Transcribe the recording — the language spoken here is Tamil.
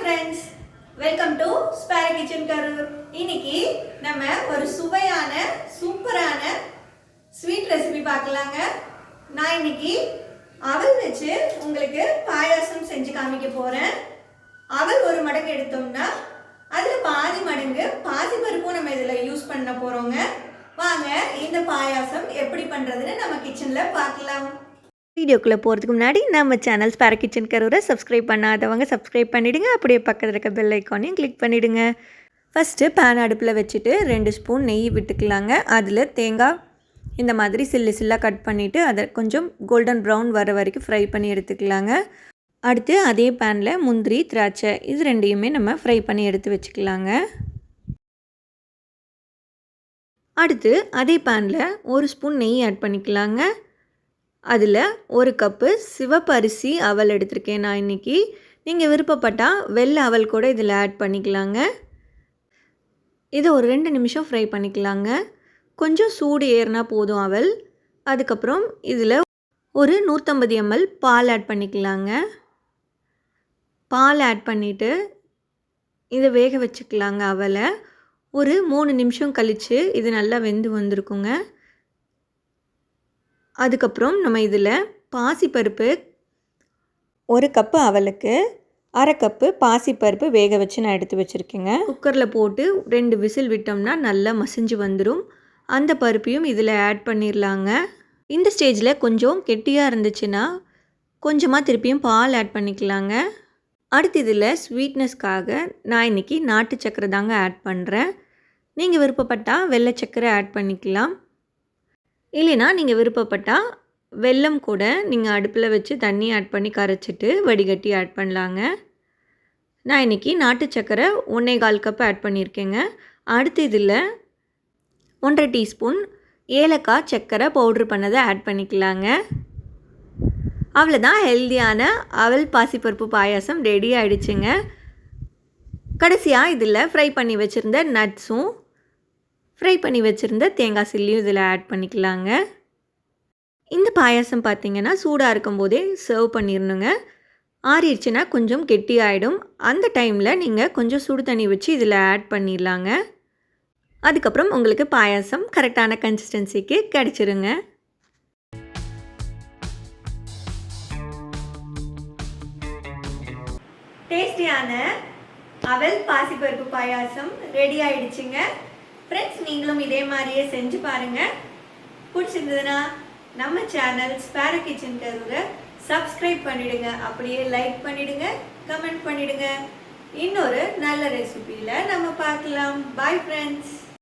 Friends welcome to spare kitchen Karur இன்னைக்கு நம்ம ஒரு சுவையான சூப்பரான ஸ்வீட் ரெசிபி பார்க்கலாங்க. நான் இன்னைக்கு அவல் வச்சு உங்களுக்கு பாயாசம் செஞ்சு காமிக்க போகிறேன் அவல் ஒரு மடங்கு எடுத்தோம்னா அதில் பாதி மடங்கு பாதி பருப்பும் நம்ம இதில் யூஸ் பண்ண போகிறோங்க வாங்க இந்த பாயாசம் எப்படி பண்ணுறதுன்னு நம்ம கிச்சனில் பார்க்கலாம். வீடியோக்குள்ளே போகிறதுக்கு முன்னாடி நம்ம சேனல் ஸ்பேர கிச்சன் கரூரை சப்ஸ்கிரைப் பண்ணாதவங்க சப்ஸ்கிரைப் பண்ணிவிடுங்க அப்படியே பக்கத்தில் இருக்க பெல் ஐக்கானையும் கிளிக் பண்ணிவிடுங்க ஃபஸ்ட்டு பேன் அடுப்பில் வச்சுட்டு ரெண்டு ஸ்பூன் நெய் விட்டுக்கலாங்க. அதில் தேங்காய் இந்த மாதிரி சில்லு சில்லாக கட் பண்ணிவிட்டு அதை கொஞ்சம் கோல்டன் ப்ரௌன் வர வரைக்கும் ஃப்ரை பண்ணி எடுத்துக்கலாங்க. அடுத்து அதே பேனில் முந்திரி திராட்சை இது ரெண்டையுமே நம்ம ஃப்ரை பண்ணி எடுத்து வச்சுக்கலாங்க. அடுத்து அதே பேனில் ஒரு ஸ்பூன் நெய் ஆட் பண்ணிக்கலாங்க. அதில் ஒரு கப்பு சிவப்பு அரிசி அவல் எடுத்திருக்கேன் நான் இன்றைக்கி நீங்கள் விருப்பப்பட்டால் வெள்ளை அவல் கூட இதில் ஆட் பண்ணிக்கலாங்க. இதை ஒரு ரெண்டு நிமிஷம் ஃப்ரை பண்ணிக்கலாங்க. கொஞ்சம் சூடு ஏறினா போதும் அவல். அதுக்கப்புறம் இதில் ஒரு நூற்றம்பது எம்எல் பால் ஆட் பண்ணிக்கலாங்க. பால் ஆட் பண்ணிவிட்டு இதை வேக வச்சுக்கலாங்க அவலை. ஒரு மூணு நிமிஷம் கழித்து இது நல்லா வெந்து வந்திருக்குங்க. அதுக்கப்புறம் நம்ம இதில் பாசிப்பருப்பு ஒரு கப்பு அவலுக்கு அரை கப்பு பாசிப்பருப்பு வேக வச்சு நான் எடுத்து வச்சுருக்கேங்க. குக்கரில் போட்டு ரெண்டு விசில் விட்டோம்னா நல்லா மசிஞ்சு வந்துடும் அந்த பருப்பையும் இதில் ஆட் பண்ணிடலாங்க இந்த ஸ்டேஜில் கொஞ்சம் கெட்டியாக இருந்துச்சுன்னா கொஞ்சமாக திருப்பியும் பால் ஆட் பண்ணிக்கலாங்க. அடுத்து இதில் ஸ்வீட்னஸ்க்காக நான் இன்றைக்கி நாட்டு சக்கரை தாங்க ஆட் பண்ணுறேன் நீங்கள் விருப்பப்பட்டால் வெள்ளை சக்கரை ஆட் பண்ணிக்கலாம். இல்லைனா நீங்கள் விருப்பப்பட்டால் வெல்லம் கூட நீங்கள் அடுப்பில் வச்சு தண்ணி ஆட் பண்ணி கரைச்சிட்டு வடிகட்டி ஆட் பண்ணலாங்க. நான் இன்றைக்கி நாட்டு சக்கரை ஒன்றே கால் கப் ஆட் பண்ணியிருக்கேங்க. அடுத்து இதில் ஒன்றரை டீஸ்பூன் ஏலக்காய் சக்கரை பவுட்ரு பண்ணதை ஆட் பண்ணிக்கலாங்க. அவ்வளோதான் ஹெல்த்தியான அவல் பாசிப்பருப்பு பாயாசம் ரெடி ஆகிடுச்சுங்க கடைசியாக இதில் ஃப்ரை பண்ணி வச்சுருந்த நட்ஸும் ஃப்ரை பண்ணி வச்சுருந்த தேங்காய் சில்லியும் இதில் ஆட் பண்ணிக்கலாங்க. இந்த பாயாசம் பார்த்திங்கன்னா சூடாக இருக்கும்போதே சர்வ் பண்ணிடணுங்க ஆறிடுச்சுன்னா கொஞ்சம் கெட்டி ஆகிடும் அந்த டைமில் நீங்கள் கொஞ்சம் சுடு தண்ணி வச்சு இதில் ஆட் பண்ணிடலாங்க அதுக்கப்புறம் உங்களுக்கு பாயாசம் கரெக்டான கன்சிஸ்டன்சிக்கு கிடச்சிருங்க. டேஸ்டியான அவல் பாசிப்பருப்பு பாயாசம் ரெடி ஆயிடுச்சுங்க. ஃப்ரெண்ட்ஸ் நீங்களும் இதே மாதிரியே செஞ்சு பாருங்கள் பிடிச்சிருந்ததுன்னா நம்ம சேனல் ஸ்பேர கிச்சன் கருவை சப்ஸ்கிரைப் பண்ணிடுங்க. அப்படியே லைக் பண்ணிடுங்க கமெண்ட் பண்ணிடுங்க. இன்னொரு நல்ல ரெசிபியில் நம்ம பார்க்கலாம். Bye friends